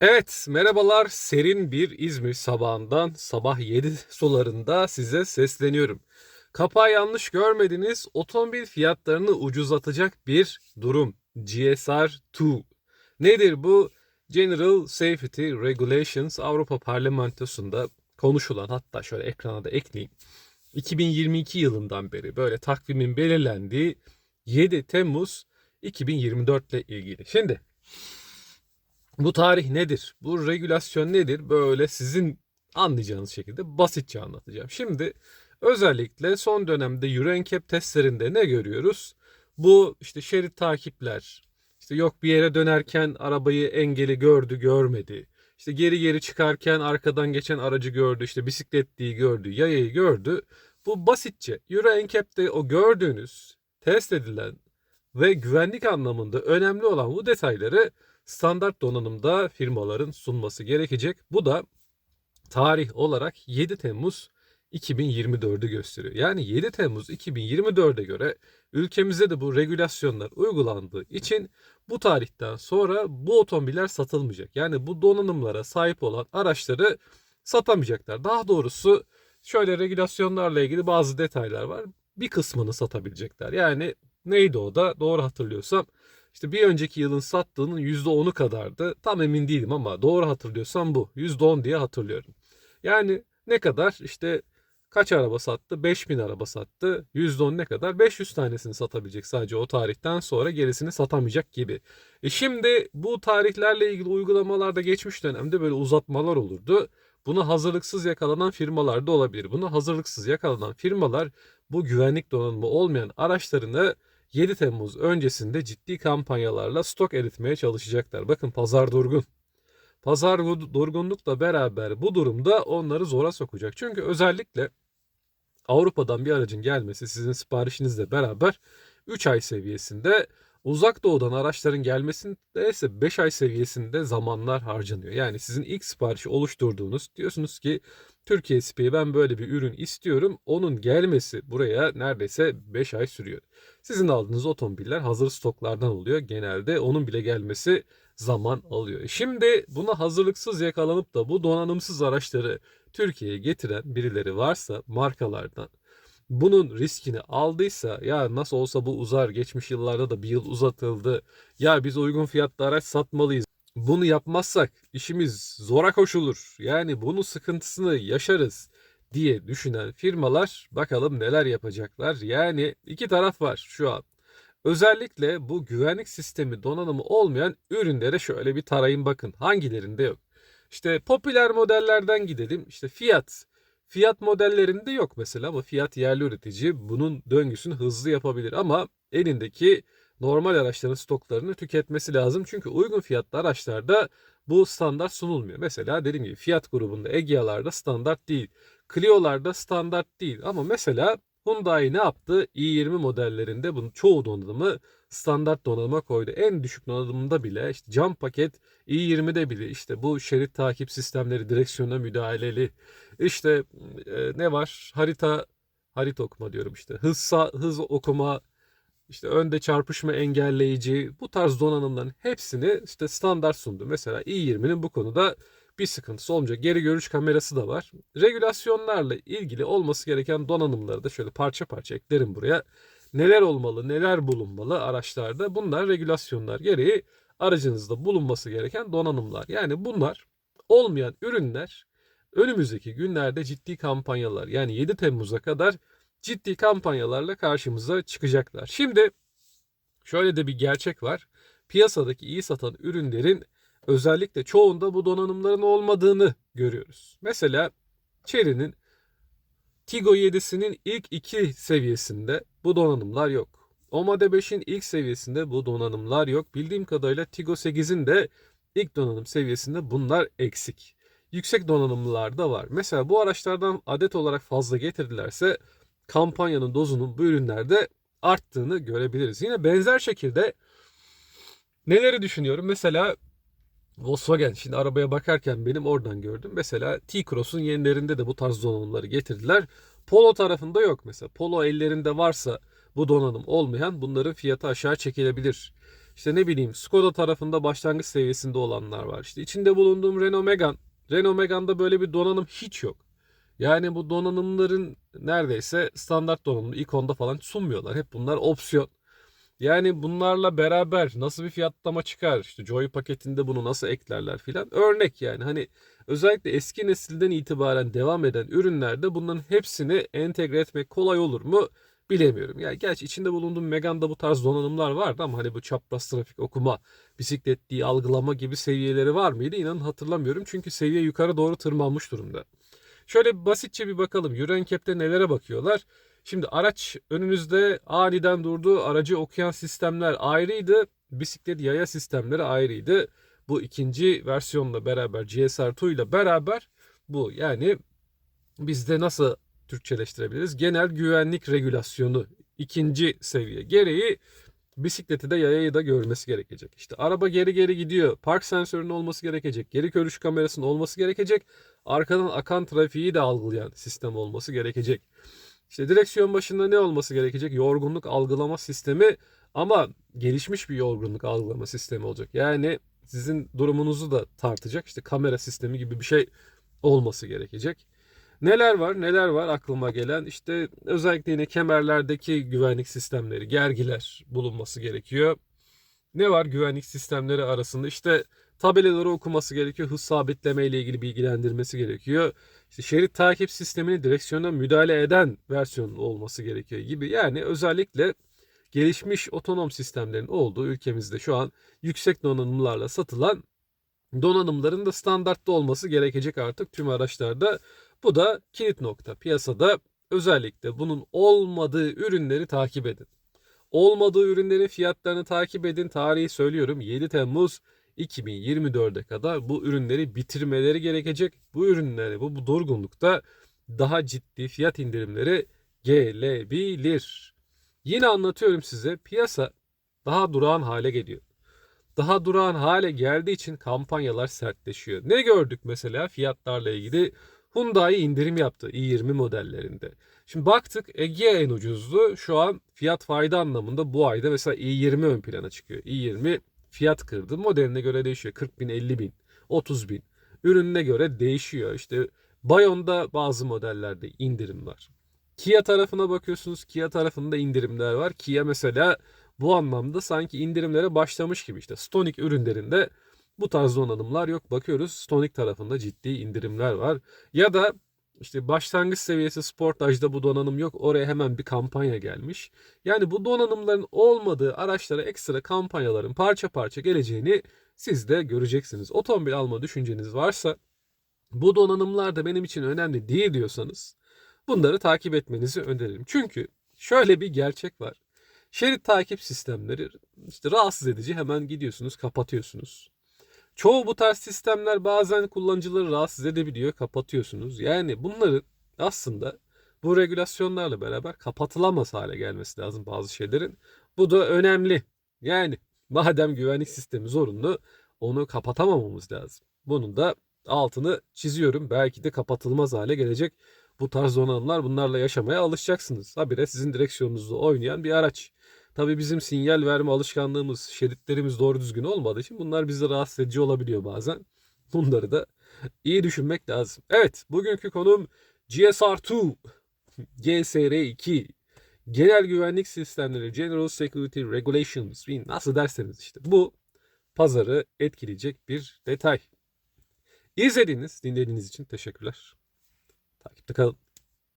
Evet, merhabalar. Serin bir İzmir sabahından sabah 7 sularında size sesleniyorum. Kapağı yanlış görmediniz. Otomobil fiyatlarını ucuzlatacak bir durum. GSR-2. Nedir bu? General Safety Regulations Avrupa Parlamentosu'nda konuşulan hatta şöyle ekrana da ekleyeyim. 2022 yılından beri böyle takvimin belirlendiği 7 Temmuz 2024 ile ilgili. Şimdi bu tarih nedir? Bu regülasyon nedir? Böyle sizin anlayacağınız şekilde basitçe anlatacağım. Şimdi özellikle son dönemde Euro NCAP testlerinde ne görüyoruz? Bu işte şerit takipler, işte yok bir yere dönerken arabayı engeli gördü görmedi. İşte geri geri çıkarken arkadan geçen aracı gördü, işte bisikletliği gördü, yayayı gördü. Bu basitçe Euro NCAP'te o gördüğünüz, test edilen ve güvenlik anlamında önemli olan bu detayları standart donanımda firmaların sunması gerekecek. Bu da tarih olarak 7 Temmuz 2024'ü gösteriyor. Yani 7 Temmuz 2024'e göre ülkemizde de bu regülasyonlar uygulandığı için bu tarihten sonra bu otomobiller satılmayacak. Yani bu donanımlara sahip olan araçları satamayacaklar. Daha doğrusu şöyle regülasyonlarla ilgili bazı detaylar var. Bir kısmını satabilecekler. Yani neydi o da doğru hatırlıyorsam işte bir önceki yılın sattığının %10'u kadardı. Tam emin değilim ama doğru hatırlıyorsam bu. %10 diye hatırlıyorum. Yani ne kadar işte kaç araba sattı? 5000 araba sattı. %10 ne kadar? 500 tanesini satabilecek sadece o tarihten sonra gerisini satamayacak gibi. E şimdi bu tarihlerle ilgili uygulamalarda geçmiş dönemde böyle uzatmalar olurdu. Buna hazırlıksız yakalanan firmalar da olabilir. Buna hazırlıksız yakalanan firmalar bu güvenlik donanımı olmayan araçlarını 7 Temmuz öncesinde ciddi kampanyalarla stok eritmeye çalışacaklar. Bakın pazar durgun. Pazar durgunlukla beraber bu durumda onları zora sokacak. Çünkü özellikle Avrupa'dan bir aracın gelmesi sizin siparişinizle beraber 3 ay seviyesinde uzak doğudan araçların gelmesinde ise 5 ay seviyesinde zamanlar harcanıyor. Yani sizin ilk siparişi oluşturduğunuz diyorsunuz ki Türkiye SP'ye ben böyle bir ürün istiyorum. Onun gelmesi buraya neredeyse 5 ay sürüyor. Sizin aldığınız otomobiller hazır stoklardan oluyor. Genelde onun bile gelmesi zaman alıyor. Şimdi buna hazırlıksız yakalanıp da bu donanımsız araçları Türkiye'ye getiren birileri varsa markalardan bunun riskini aldıysa ya nasıl olsa bu uzar geçmiş yıllarda da bir yıl uzatıldı ya biz uygun fiyatlı araç satmalıyız. Bunu yapmazsak işimiz zora koşulur. Yani bunun sıkıntısını yaşarız diye düşünen firmalar bakalım neler yapacaklar. Yani iki taraf var şu an. Özellikle bu güvenlik sistemi donanımı olmayan ürünlere şöyle bir tarayın bakın. Hangilerinde yok? İşte popüler modellerden gidelim. İşte fiyat. Fiyat modellerinde yok mesela ama fiyat yerli üretici bunun döngüsünü hızlı yapabilir ama elindeki normal araçların stoklarını tüketmesi lazım. Çünkü uygun fiyatlı araçlarda bu standart sunulmuyor. Mesela dediğim gibi fiyat grubunda Egea'larda standart değil. Clio'larda standart değil. Ama mesela Hyundai ne yaptı? i20 modellerinde bunun çoğu donanımı standart donanıma koydu. En düşük donanımında bile işte cam paket i20'de bile işte bu şerit takip sistemleri direksiyona müdahaleli işte e, ne var harita harita okuma diyorum işte hız hız okuma işte önde çarpışma engelleyici bu tarz donanımların hepsini işte standart sundu. Mesela i20'nin bu konuda bir sıkıntısı olmayacak. Geri görüş kamerası da var. Regülasyonlarla ilgili olması gereken donanımları da şöyle parça parça eklerim buraya. Neler olmalı, neler bulunmalı araçlarda? Bunlar regülasyonlar gereği aracınızda bulunması gereken donanımlar. Yani bunlar olmayan ürünler önümüzdeki günlerde ciddi kampanyalar yani 7 Temmuz'a kadar ciddi kampanyalarla karşımıza çıkacaklar. Şimdi şöyle de bir gerçek var. Piyasadaki iyi satan ürünlerin özellikle çoğunda bu donanımların olmadığını görüyoruz. Mesela Chery'nin Tigo 7'sinin ilk iki seviyesinde bu donanımlar yok. Omade 5'in ilk seviyesinde bu donanımlar yok. Bildiğim kadarıyla Tigo 8'in de ilk donanım seviyesinde bunlar eksik. Yüksek donanımlılar da var. Mesela bu araçlardan adet olarak fazla getirdilerse kampanyanın dozunun bu ürünlerde arttığını görebiliriz. Yine benzer şekilde neleri düşünüyorum? Mesela Volkswagen şimdi arabaya bakarken benim oradan gördüm. Mesela T-Cross'un yenilerinde de bu tarz donanımları getirdiler. Polo tarafında yok mesela. Polo ellerinde varsa bu donanım olmayan bunların fiyatı aşağı çekilebilir. İşte ne bileyim Skoda tarafında başlangıç seviyesinde olanlar var. İşte içinde bulunduğum Renault Megane. Renault Megane'da böyle bir donanım hiç yok. Yani bu donanımların neredeyse standart donanımı ikonda falan sunmuyorlar. Hep bunlar opsiyon. Yani bunlarla beraber nasıl bir fiyatlama çıkar? İşte Joy paketinde bunu nasıl eklerler filan. Örnek yani hani özellikle eski nesilden itibaren devam eden ürünlerde bunların hepsini entegre etmek kolay olur mu? Bilemiyorum. Yani gerçi içinde bulunduğum Megane'da bu tarz donanımlar vardı ama hani bu çapraz trafik okuma, bisiklet diye algılama gibi seviyeleri var mıydı? İnanın hatırlamıyorum. Çünkü seviye yukarı doğru tırmanmış durumda. Şöyle basitçe bir bakalım. Euroncap'te nelere bakıyorlar? Şimdi araç önünüzde aniden durdu. Aracı okuyan sistemler ayrıydı. Bisiklet yaya sistemleri ayrıydı. Bu ikinci versiyonla beraber GSR2 ile beraber bu yani bizde nasıl Türkçeleştirebiliriz? Genel güvenlik regülasyonu ikinci seviye gereği bisikleti de yayayı da görmesi gerekecek. İşte araba geri geri gidiyor. Park sensörünün olması gerekecek. Geri görüş kamerasının olması gerekecek. Arkadan akan trafiği de algılayan sistem olması gerekecek. İşte direksiyon başında ne olması gerekecek? Yorgunluk algılama sistemi ama gelişmiş bir yorgunluk algılama sistemi olacak. Yani sizin durumunuzu da tartacak. İşte kamera sistemi gibi bir şey olması gerekecek. Neler var? Neler var aklıma gelen? İşte özellikle yine kemerlerdeki güvenlik sistemleri, gergiler bulunması gerekiyor. Ne var güvenlik sistemleri arasında? İşte tabelaları okuması gerekiyor. Hız sabitleme ile ilgili bilgilendirmesi gerekiyor. İşte şerit takip sistemini direksiyona müdahale eden versiyonun olması gerekiyor gibi. Yani özellikle gelişmiş otonom sistemlerin olduğu ülkemizde şu an yüksek donanımlarla satılan donanımların da standartta olması gerekecek artık tüm araçlarda. Bu da kilit nokta. Piyasada özellikle bunun olmadığı ürünleri takip edin. Olmadığı ürünlerin fiyatlarını takip edin. Tarihi söylüyorum 7 Temmuz 2024'e kadar bu ürünleri bitirmeleri gerekecek. Bu ürünleri bu, bu durgunlukta daha ciddi fiyat indirimleri gelebilir. Yine anlatıyorum size piyasa daha durağan hale geliyor. Daha durağan hale geldiği için kampanyalar sertleşiyor. Ne gördük mesela fiyatlarla ilgili? Hyundai indirim yaptı i20 modellerinde. Şimdi baktık Egea en ucuzdu. Şu an fiyat fayda anlamında bu ayda mesela i20 ön plana çıkıyor. i20 fiyat kırdı. Modeline göre değişiyor. 40 bin, 50 bin, 30 bin. Ürününe göre değişiyor. İşte Bayon'da bazı modellerde indirim var. Kia tarafına bakıyorsunuz. Kia tarafında indirimler var. Kia mesela bu anlamda sanki indirimlere başlamış gibi işte Stonic ürünlerinde bu tarz donanımlar yok. Bakıyoruz Stonic tarafında ciddi indirimler var. Ya da işte başlangıç seviyesi Sportage'da bu donanım yok. Oraya hemen bir kampanya gelmiş. Yani bu donanımların olmadığı araçlara ekstra kampanyaların parça parça geleceğini siz de göreceksiniz. Otomobil alma düşünceniz varsa bu donanımlar da benim için önemli değil diyorsanız bunları takip etmenizi öneririm. Çünkü şöyle bir gerçek var. Şerit takip sistemleri işte rahatsız edici hemen gidiyorsunuz kapatıyorsunuz. Çoğu bu tarz sistemler bazen kullanıcıları rahatsız edebiliyor kapatıyorsunuz. Yani bunların aslında bu regülasyonlarla beraber kapatılamaz hale gelmesi lazım bazı şeylerin. Bu da önemli. Yani madem güvenlik sistemi zorunlu onu kapatamamamız lazım. Bunun da altını çiziyorum. Belki de kapatılmaz hale gelecek bu tarz donanımlar bunlarla yaşamaya alışacaksınız. Habire sizin direksiyonunuzda oynayan bir araç. Tabii bizim sinyal verme alışkanlığımız, şeritlerimiz doğru düzgün olmadığı için bunlar bizi rahatsız edici olabiliyor bazen. Bunları da iyi düşünmek lazım. Evet, bugünkü konum GSR2, GSR2, Genel Güvenlik Sistemleri, General Security Regulations, nasıl derseniz işte bu pazarı etkileyecek bir detay. İzlediğiniz, dinlediğiniz için teşekkürler. Takipte kalın.